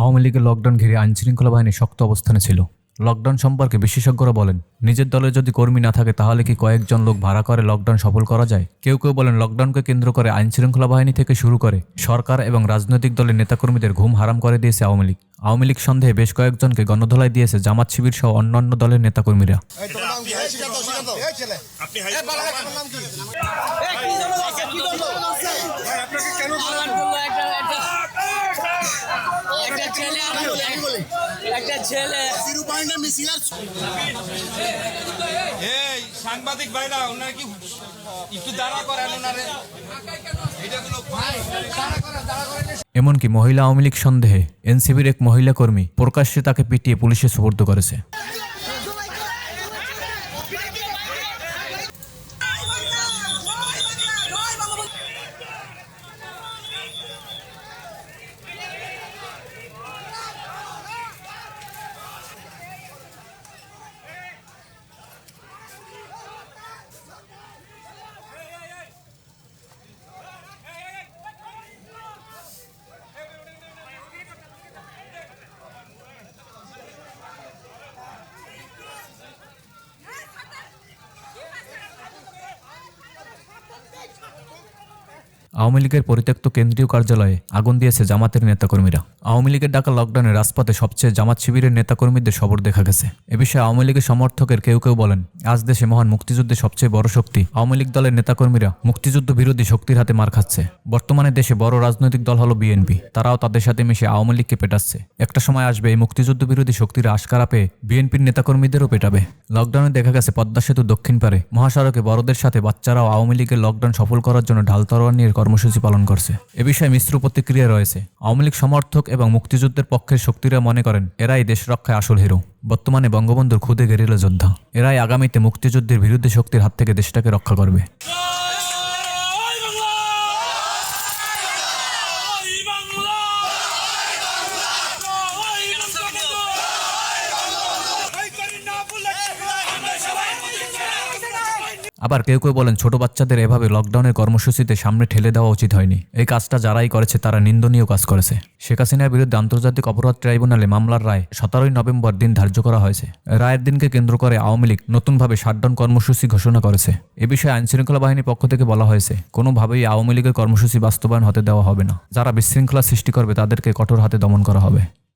আওয়ামী লীগের লকডাউন ঘিরে আইনশৃঙ্খলা বাহিনী শক্ত অবস্থানে ছিল। লকডাউন সম্পর্কে বিশেষজ্ঞরা বলেন নিজের দলে যদি কর্মী না থাকে তাহলে কি কয়েকজন লোক ভাড়া করে লকডাউন সফল করা যায়? কেউ কেউ বলেন লকডাউনকে কেন্দ্র করে আইনশৃঙ্খলা বাহিনী থেকে শুরু করে সরকার এবং রাজনৈতিক দলের নেতাকর্মীদের ঘুম হারাম করে দিয়েছে আওয়ামী লীগ। আওয়ামী লীগ সন্দেহে বেশ কয়েকজনকে গণধোলাই দিয়েছে জামাত শিবির সহ অন্যান্য দলের নেতাকর্মীরা। একটা ছেলে। একটা ছেলে। জিরো পয়েন্টে মিছিল এই সাংবাদিক ভাইরা ওনারা কি একটু দাঁড়া করেন ওনারে? এমনকি মহিলা আওয়ামী লীগ সন্দেহে এনসিবির এক মহিলা কর্মী প্রকাশ্যে তাকে পিটিয়ে পুলিশে সুপর্দ করেছে। আওয়ামী লীগের পরিত্যক্ত কেন্দ্রীয় কার্যালয়ে আগুন দিয়েছে জামাতের নেতাকর্মীরা। আওয়ামী লীগের ডাকা লকডাউনে রাজপথে সবচেয়ে জামাত শিবিরের নেতাকর্মীদের সবর দেখা গেছে। এ বিষয়ে আওয়ামী লীগের সমর্থকের কেউ কেউ বলেন, আজ দেশে মহান মুক্তিযুদ্ধের সবচেয়ে বড় শক্তি। আওয়ামী লীগ দলের নেতাকর্মীরা মুক্তিযুদ্ধ বিরোধী শক্তির হাতে মার খাচ্ছে। বর্তমানে দেশে বড় রাজনৈতিক দল হলো বিএনপি। তারাও তাদের সাথে মিশে আওয়ামী লীগকে পেটাচ্ছে। একটা সময় আসবে এই মুক্তিযুদ্ধ বিরোধী শক্তির আশকারা পেয়ে বিএনপির নেতাকর্মীদেরও পেটাবে। লকডাউনে দেখা গেছে পদ্মা সেতু দক্ষিণ পারে। মহাসড়কে বড়দের সাথে বাচ্চারাও আওয়ামী লীগের লকডাউন সফল করার জন্য ঢাল তরোয়ার নিয়ে কর্মসূচি পালন করছে। এ বিষয়ে মিশ্র প্রতিক্রিয়া রয়েছে। আওয়ামী লীগ সমর্থক এবং মুক্তিযুদ্ধের পক্ষের শক্তিরা মনে করেন, এরাই দেশ রক্ষায় আসল হিরো। বর্তমানে বঙ্গবন্ধুর খুদে গেরিলা যোদ্ধা। এরাই আগামীতে মুক্তিযুদ্ধের বিরুদ্ধে শক্তির হাত থেকে দেশটাকে রক্ষা করবে। আবার কেউ কেউ বলেন ছোট বাচ্চাদের এভাবে লকডাউনের কর্মসূচিতে সামনে ঠেলে দেওয়া উচিত হয়নি। এই কাজটা যারাই করেছে তারা নিন্দনীয় কাজ করেছে। শেখ হাসিনার বিরুদ্ধে আন্তর্জাতিক অপরাধ ট্রাইব্যুনালে মামলার রায় সতেরোই নভেম্বর দিন ধার্য করা হয়েছে। রায়ের দিনকে কেন্দ্র করে আওয়ামী লীগ নতুনভাবে শাটডাউন কর্মসূচি ঘোষণা করেছে। এ বিষয়ে আইনশৃঙ্খলা বাহিনীর পক্ষ থেকে বলা হয়েছে, কোনোভাবেই আওয়ামী লীগের কর্মসূচি বাস্তবায়ন হতে দেওয়া হবে না। যারা বিশৃঙ্খলা সৃষ্টি করবে তাদেরকে কঠোর হাতে দমন করা হবে।